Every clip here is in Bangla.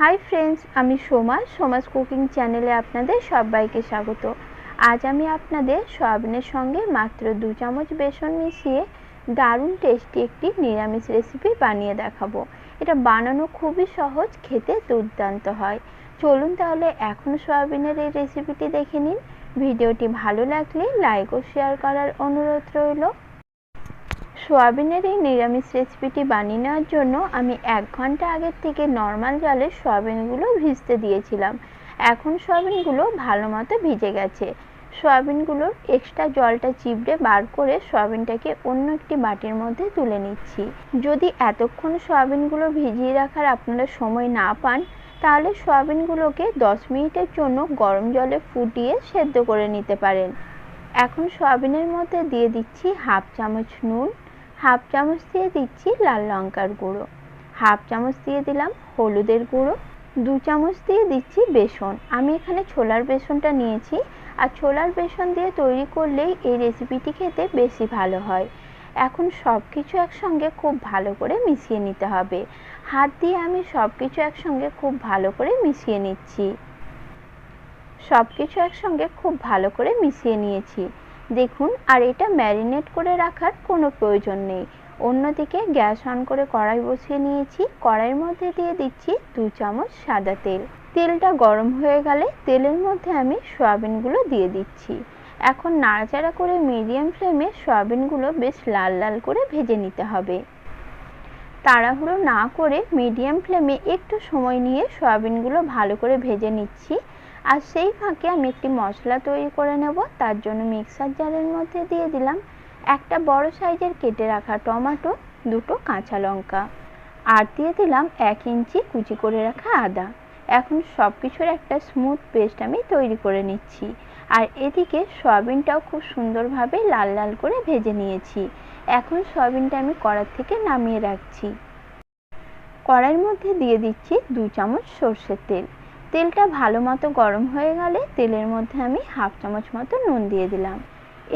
হাই ফ্রেন্ডস, আমি সোমা, সোমাস কুকিং চ্যানেলে আপনাদের সবাইকে স্বাগত। আজ আমি আপনাদের সয়াবিনের সঙ্গে মাত্র দু চামচ বেসন মিশিয়ে দারুণ টেস্টি একটি নিরামিষ রেসিপি বানিয়ে দেখাবো। এটা বানানো খুবই সহজ, খেতে দুর্দান্ত হয়। চলুন তাহলে এখন সয়াবিনের এই রেসিপিটি দেখে নিন। ভিডিওটি ভালো লাগলে লাইক ও শেয়ার করার অনুরোধ রইল। সোয়াবিনের এই নিরামিষ রেসিপিটি বানিয়ে নেওয়ার জন্য আমি এক ঘণ্টা আগের থেকে নর্মাল জলে সয়াবিনগুলো ভিজতে দিয়েছিলাম। এখন সয়াবিনগুলো ভালো মতো ভিজে গেছে। সয়াবিনগুলোর এক্সট্রা জলটা চিবড়ে বার করে সয়াবিনটাকে অন্য একটি বাটির মধ্যে তুলে নিচ্ছি। যদি এতক্ষণ সয়াবিনগুলো ভিজিয়ে রাখার আপনারা সময় না পান, তাহলে সয়াবিনগুলোকে দশ মিনিটের জন্য গরম জলে ফুটিয়ে সেদ্ধ করে নিতে পারেন। এখন সয়াবিনের মধ্যে দিয়ে দিচ্ছি হাফ চামচ নুন হাফ চামচ দিয়ে দিচ্ছি লাল লঙ্কার গুঁড়ো। হাফ চামচ দিয়ে দিলাম হলুদের গুঁড়ো। দু চামচ দিয়ে দিচ্ছি বেসন। আমি এখানে ছোলার বেসনটা নিয়েছি। আর ছোলার বেসন দিয়ে তৈরি করলেই এই রেসিপিটি খেতে বেশি ভালো হয়। এখন সব কিছু একসঙ্গে খুব ভালো করে মিশিয়ে নিতে হবে। হাত দিয়ে আমি সব কিছু একসঙ্গে খুব ভালো করে মিশিয়ে নিচ্ছি। সব কিছু একসঙ্গে খুব ভালো করে মিশিয়ে নিয়েছি। দেখুন, আর এটা ম্যারিনেট করে রাখার কোনো প্রয়োজন নেই। অন্যদিকে গ্যাস অন করে কড়াই বসিয়ে নিয়েছি। কড়াইয়ের মধ্যে দিয়ে দিচ্ছি দু চামচ সাদা তেল। তেলটা গরম হয়ে গেলে তেলের মধ্যে আমি সয়াবিনগুলো দিয়ে দিচ্ছি। এখন নাড়াচাড়া করে মিডিয়াম ফ্লেমে সয়াবিনগুলো বেশ লাল লাল করে ভেজে নিতে হবে। তাড়াহুড়ো না করে মিডিয়াম ফ্লেমে একটু সময় নিয়ে সয়াবিনগুলো ভালো করে ভেজে নিচ্ছি। আর সেই ফাঁকে আমি একটি মশলা তৈরি করে নেব, তার জন্য মিক্সার জারের মধ্যে দিয়ে দিলাম একটা বড় সাইজের কেটে রাখা টমেটো, দুটো কাঁচা লঙ্কা আর দিয়ে দিলাম এক ইঞ্চি কুচি করে রাখা আদা। এখন সব কিছুর একটা স্মুথ পেস্ট আমি তৈরি করে নিচ্ছি আর এদিকে সয়াবিনটাও খুব সুন্দরভাবে লাল লাল করে ভেজে নিয়েছি। এখন সয়াবিনটা আমি কড়ার থেকে নামিয়ে রাখছি। কড়াইয়ের মধ্যে দিয়ে দিচ্ছি দু চামচ সর্ষের তেল। তেলটা ভালো মতো গরম হয়ে গেলে তেলের মধ্যে আমি হাফ চামচ মতো নুন দিয়ে দিলাম।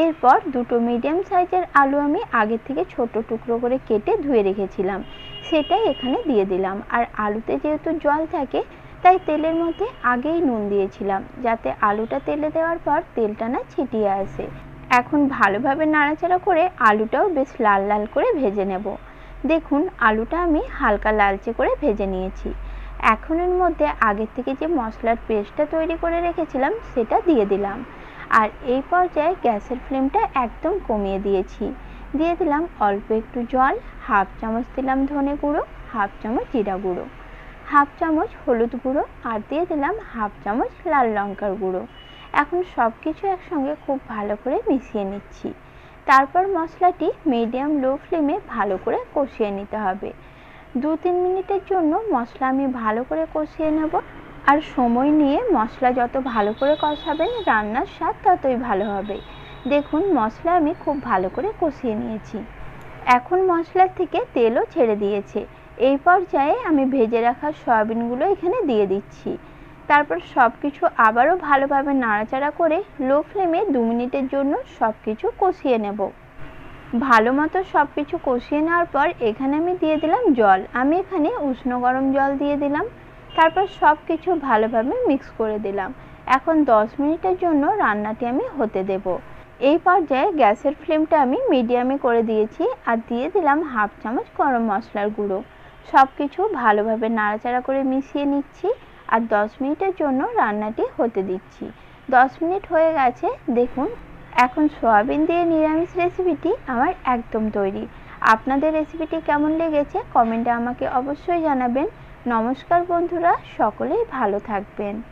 এরপর দুটো মিডিয়াম সাইজের আলু আমি আগে থেকে ছোট টুকরো করে কেটে ধুয়ে রেখেছিলাম। সেটাই এখানে দিয়ে দিলাম। আর আলুতে যেহেতু জল থাকে, তাই তেলের মধ্যে আগেই নুন দিয়েছিলাম, যাতে আলুটা তেলে দেওয়ার পর তেলটা না ছিটিয়ে আসে। এখন ভালোভাবে নাড়াচাড়া করে আলুটাও বেশ লাল লাল করে ভেজে নেব। দেখুন, আলুটা আমি হালকা লালচে করে ভেজে নিয়েছি। এখন এর মধ্যে আগের থেকে যে মশলার পেস্টটা তৈরি করে রেখেছিলাম, সেটা দিয়ে দিলাম। আর এই পর্যায়ে গ্যাসের ফ্লেমটা একদম কমিয়ে দিয়েছি। দিয়ে দিলাম অল্প একটু জল, হাফ চামচ দিলাম ধনে গুঁড়ো, হাফ চামচ জিরা গুঁড়ো। হাফ চামচ হলুদ গুঁড়ো আর দিয়ে দিলাম হাফ চামচ লাল লঙ্কার গুঁড়ো। এখন সব কিছু একসঙ্গে খুব ভালো করে মিশিয়ে নিচ্ছি। তারপর মশলাটি মিডিয়াম লো ফ্লেমে ভালো করে কষিয়ে নিতে হবে। দু তিন মিনিটের জন্য মশলা আমি ভালো করে কষিয়ে নেব। আর সময় নিয়ে মশলা যত ভালো করে কষাবেন, রান্নার স্বাদ ততই ভালো হবে। দেখুন, মশলা আমি খুব ভালো করে কষিয়ে নিয়েছি। এখন মশলার থেকে তেলও ছেড়ে দিয়েছে। এই পর্যায়ে আমি ভেজে রাখা সয়াবিনগুলো এখানে দিয়ে দিচ্ছি। তারপর সব কিছু আবারও ভালোভাবে নাড়াচাড়া করে লো ফ্লেমে দু মিনিটের জন্য সব কিছু কষিয়ে নেব। ভালো মতো সব কিছু কষিয়ে নেওয়ার পর এখানে আমি দিয়ে দিলাম জল। আমি এখানে উষ্ণ গরম জল দিয়ে দিলাম। তারপর সব কিছু ভালোভাবে মিক্স করে দিলাম। এখন 10 মিনিটের জন্য রান্নাটি আমি হতে দেব। এই পর্যায়ে গ্যাসের ফ্লেমটা আমি মিডিয়ামে করে দিয়েছি আর দিয়ে দিলাম হাফ চামচ গরম মশলার গুঁড়ো। সব কিছু ভালোভাবে নাড়াচাড়া করে মিশিয়ে নিচ্ছি আর 10 মিনিটের জন্য রান্নাটি হতে দিচ্ছি। 10 মিনিট হয়ে গেছে, দেখুন এখন সোয়াবিন দিয়ে নিরামিষ রেসিপিটি আমার একদম তৈরি। আপনাদের রেসিপিটি কেমন লেগেছে কমেন্টে আমাকে অবশ্যই জানাবেন। নমস্কার বন্ধুরা, সকলেই ভালো থাকবেন।